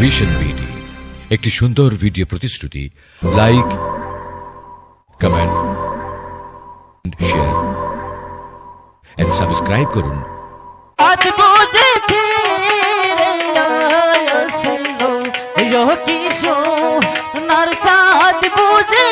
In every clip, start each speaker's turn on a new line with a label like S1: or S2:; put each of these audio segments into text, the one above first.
S1: Vision BD একটি সুন্দর video প্রতিশ্রুতি like comment share and subscribe করুন।
S2: কিশোর চাঁদ বুঝে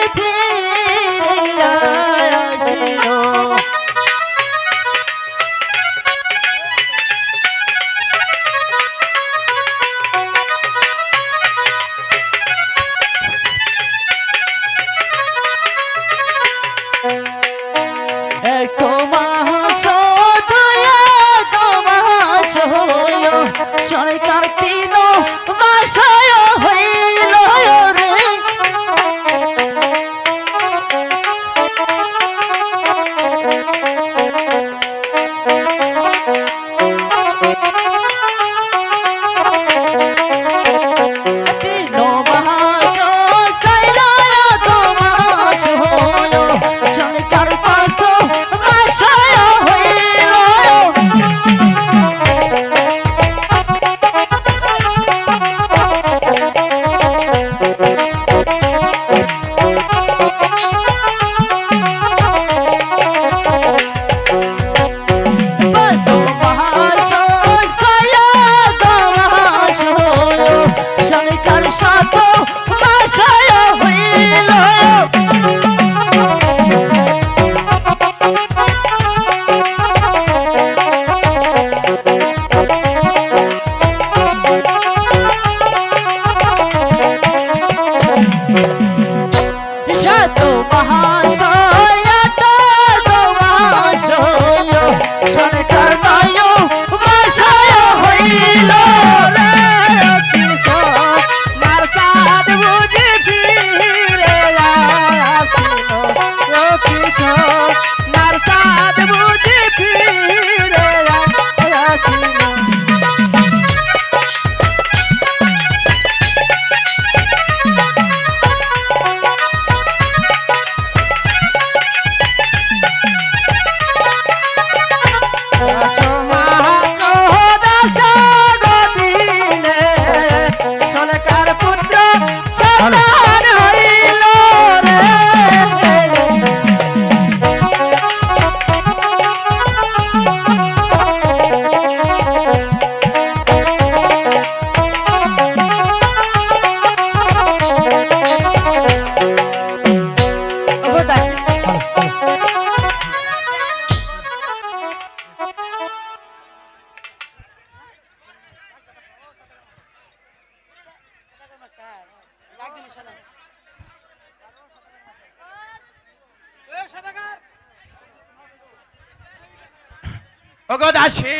S3: ওগো দাসী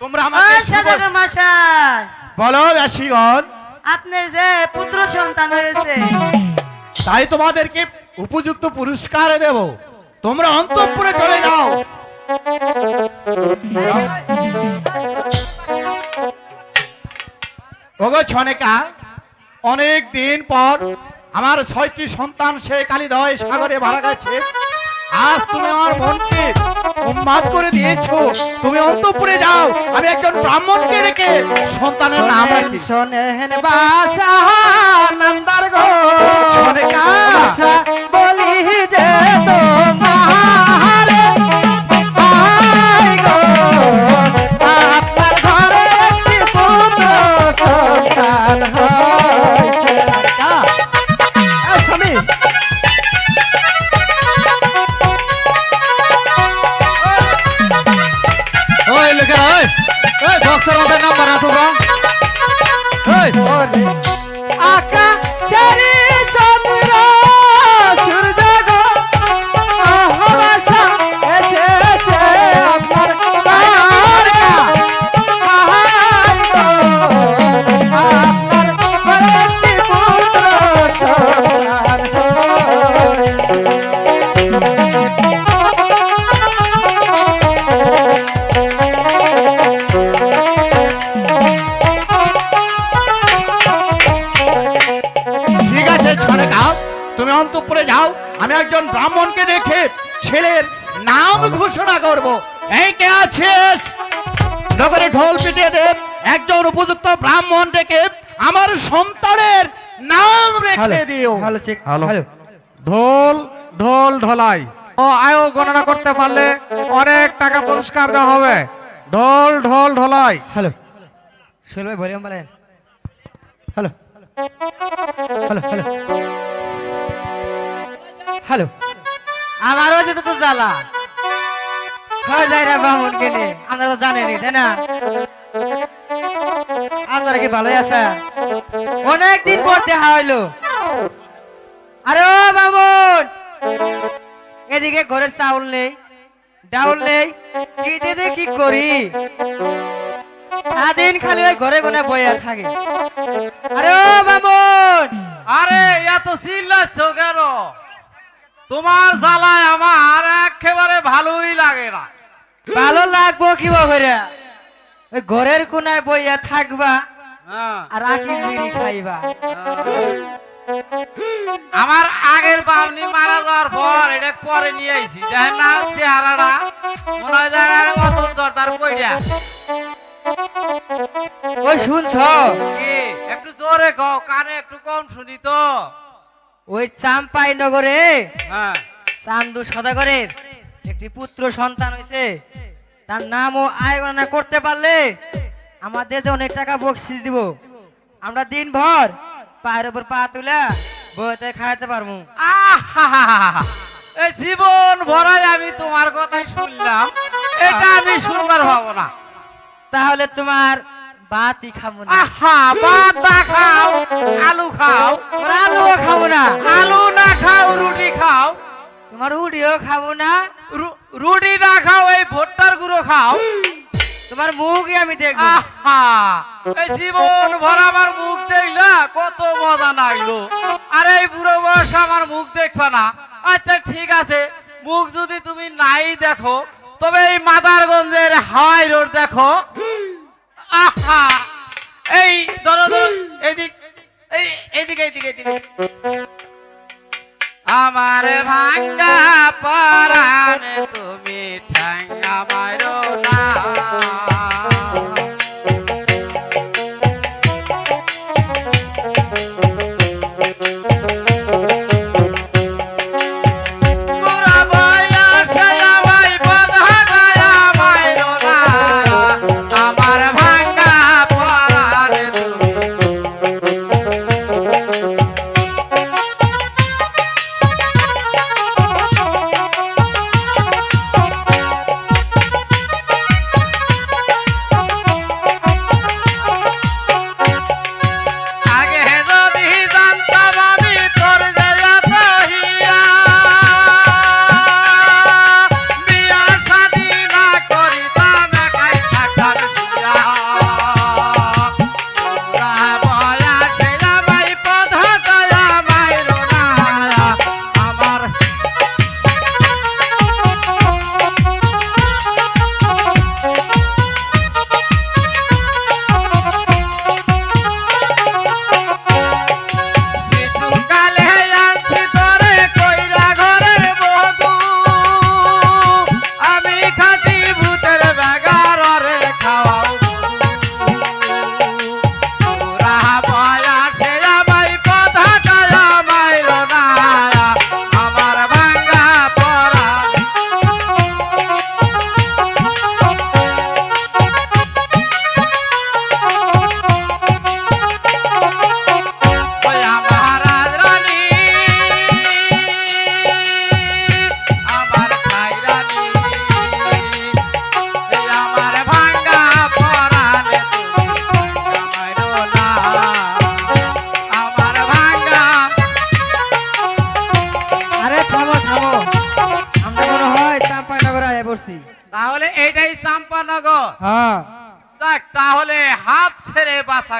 S3: তোমরা আমাকে
S4: মশাই।
S3: বলো দাসীগণ।
S4: আপনার যে পুত্র সন্তান হয়েছে।
S3: তাই তোমাদেরকে উপযুক্ত পুরস্কার দেব। তোমরা অন্তঃপুরে চলে যাও। ওগো ছনেকা অনেক দিন পর আমার ছয়টি সন্তান সে কালীদয় সাগরে মারা গেছে। আজ তুমি আমার মনকে উন্মাদ করে দিয়েছ। তুমি অন্তপুরে যাও। আমি একজন ব্রাহ্মণকে রেখে সন্তানের নাম রাখি।
S2: শোনেন বাসা নন্দর
S3: ঢোল পিটিয়ে দেন একজন উপযুক্ত ব্রাহ্মণ ডেকে আমার সন্তানের নাম রেখে দিও।
S5: ঢোল ঢোল ঢলাই। ও আয়ু গণনা করতে পারলে অনেক টাকা পুরস্কার দেওয়া হবে। ঢোল ঢোল ঢলাই।
S2: হ্যালো। সোহেল ভাই বলেন। হ্যালো। Hello hello. হ্যালো।
S4: আমারও যেতে তো জ্বালা। হয় যাই রে বামুন কিনে। আপনারা জানেনি তাই না? আপনারা কি ভালোই আছে অনেক পর দেখা হইল। আরে বামুন! এদিকে ঘরে চাউল নেই, ডাউল নেই, কি দিতে কি করি? খালি ওই ঘরে কোনে বইয়া থাকে। আরে বামুন!
S6: আরে, এত চিল্লাচ্ছ কেন? তোমার জ্বালায় আমার একেবারে ভালোই লাগে না।
S4: ভালো লাগবো কি করে। ওই ঘরের কোনায় বইয়া থাকবা
S6: হ্যাঁ।
S4: আর আখি বিড়ি খাইবা।
S6: আমার আগের বামনি মারা যাওয়ার পর এটা পরে নিয়ে আইছি। দেখেন না চেহারাটা মনে হয় জায়গায় মতন জর্দার কইরা।
S4: ওই শুনছ?
S6: কি? একটু জোরে কও কানে একটু কম শুনি তো।
S4: ওই চাম্পাই নগরে
S6: হ্যাঁ।
S4: চান্দু সদাগরের একটি পুত্র সন্তান হয়েছে তার নামও আয় গণনা করতে পারলে আমাদের যে অনেক টাকা বকশিস দিব। আমরা দিনভর পায়ের উপর পা তুলা বইতে খাইতে পারব।
S6: এই জীবন ভরাই আমি তোমার কথাই শুনলাম। এটা আমি শুনবার ভাবো না।
S4: তাহলে তোমার বাতি খাব না।
S6: আহা বাদা খাও আলু খাও।
S4: আলুও খাব না।
S6: আলু না খাও রুটি খাও।
S4: তোমার উডিও খাব না?
S6: রুটি না খাও, এই ভুট্টার গুঁড়ো খাও।
S4: তোমার মুখই আমি দেখব
S6: এই জীবন ভরা আমার মুখ দেখলা, কত মজা নাইলো আর এই বুড়ো বয়স আমার মুখ দেখবা না। আচ্ছা ঠিক আছে। মুখ যদি তুমি নাই দেখো, তবে এই মাদারগঞ্জের হাই রোড দেখো। আহা! এই, ধরো ধরো এইদিক এই এইদিকে এইদিকে এইদিকে আমার ভাঙ্গা পরাণ তুমি ঠাঙ্গা মারো।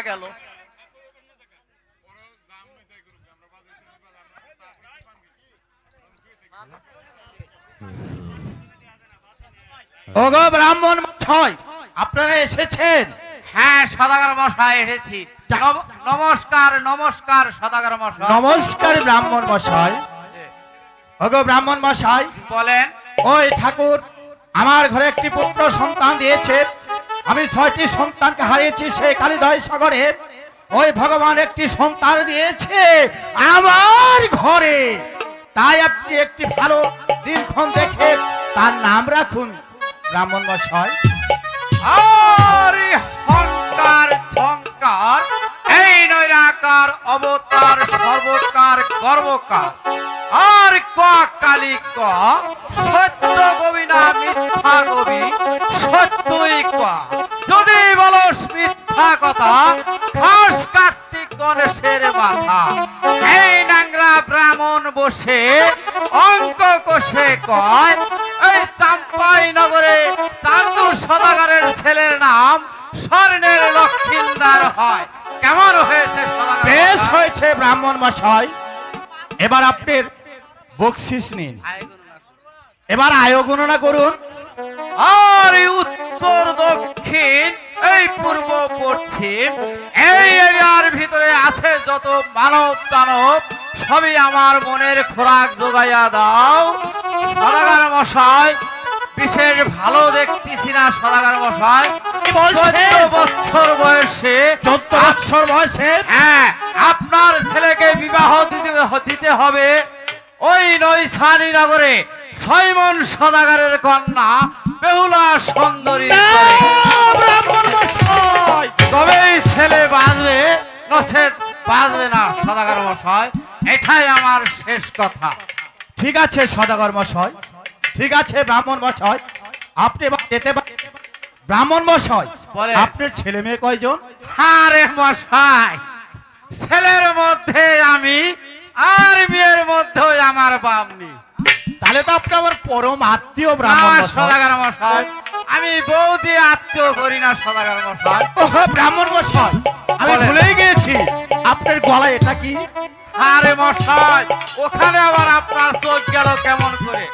S6: গেল।
S3: ওগো ব্রাহ্মণ ছয় আপনারা এসেছেন?
S6: হ্যাঁ সদাগর মশাই এসেছি। নমস্কার নমস্কার সদাগর মশাই
S3: নমস্কার ব্রাহ্মণ মশাই ওগো ব্রাহ্মণ মশাই
S6: বলেন।
S3: ওই ঠাকুর আমার ঘরে একটি পুত্র সন্তান দিয়েছে। আমি ছয়টি সন্তানকে হারিয়েছি সেই কালীদয় সাগরে। ওই ভগবান একটি সন্তান দিয়েছে আমার ঘরে। তাই আপনি একটি ভালো দিনক্ষণ দেখে তার নাম রাখুন ব্রাহ্মণ মশাই।
S6: ঝংকার এই নৈরাকার অবতার, সর্বকার গর্বকার আর ক কালী ক, সত্য মিথ্যা কবি সত্যই ক যদি বলস মিথ্যা কথা খাস কার্তিক গণেশের মাথা। এই নাংরা ব্রাহ্মণ বসে অঙ্ক কষে কয় এই চাম্পাই নগরে চান্দু সদাগরের ছেলের নাম স্বর্ণের লক্ষিন্দার হয়। কেমন হয়েছে
S3: বেশ হয়েছে ব্রাহ্মণ মশাই। এবার আপনার বকশিস নিন। এবার আয় গণনা করুন।
S6: আর এই উত্তর দক্ষিণ এই পূর্ব পশ্চিম এই এরিয়ার ভিতরে আছে যত মানব দানব সবই আমার মনের খোরাক যোগাইয়া দাও। সদাগার মশাই বিশেষ ভালো দেখতেছি না সদাগার মশাই। চোদ্দ বছর বয়সে
S3: চোদ্দ বছর বয়সে?
S6: হ্যাঁ আপনার ছেলেকে বিবাহ দিতে দিতে হবে। ওই নৈসানি নগরে ছয়মন সদাগারের কন্যা বেহুলা সুন্দরী। তবেই ছেলে বাঁচবে নসেদ বাঁচবে না সদাগর মশাই। এটাই আমার শেষ কথা।
S3: ঠিক আছে সদাগর মশাই ঠিক আছে ব্রাহ্মণ মশাই। আপনি যেতে পারেন। ব্রাহ্মণ মশাই। আপনার ছেলে মেয়ে কয়জন?
S6: আরে মশাই ছেলের মধ্যে আমি আর মেয়ের মধ্যে আমার বামনি
S3: তাহলে তো আপনি আমার পরম আত্মীয় ব্রাহ্মণ
S6: সদাগর মশাই। আমি বৌদি আত্মীয় করি না সদাগর মশাই।
S3: ব্রাহ্মণ মশাই আমি। ভুলেই গিয়েছি। আপনার গলায় এটা কি?
S6: আরে মশাই ওখানে আবার আপনার চোখ গেল কেমন করে?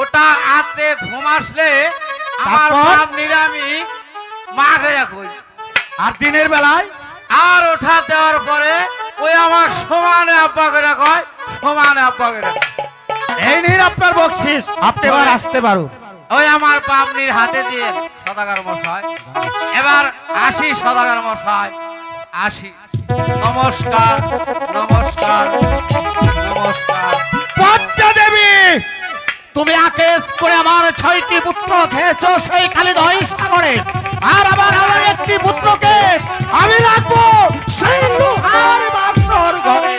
S6: ওটা রাত্রে ঘুম আসলে আমার? বাপ নিরামি মা করে কই
S3: আর দিনের বেলায়?
S6: আর ওঠা দেওয়ার পরে ওই আমার সমানে আব্বা করে কয় সমানে আব্বা করে।
S3: এই নিন আপনার বকশিস। আপনি এবার আসতে পারো
S6: ওই আমার পাবনির হাতে দিয়ে সদাগার মশাই। এবার আসি সদাগার মশাই। আসি। নমস্কার নমস্কার নমস্কার।
S3: পদ্মা দেবী তুমি আকেশ করে আমার ছয়টি পুত্র খেয়েছ সেই কালী দয় সাগরে। আর আমার আমার একটি পুত্রকে আমি রাখব সেই লোহার বাসর ঘরে।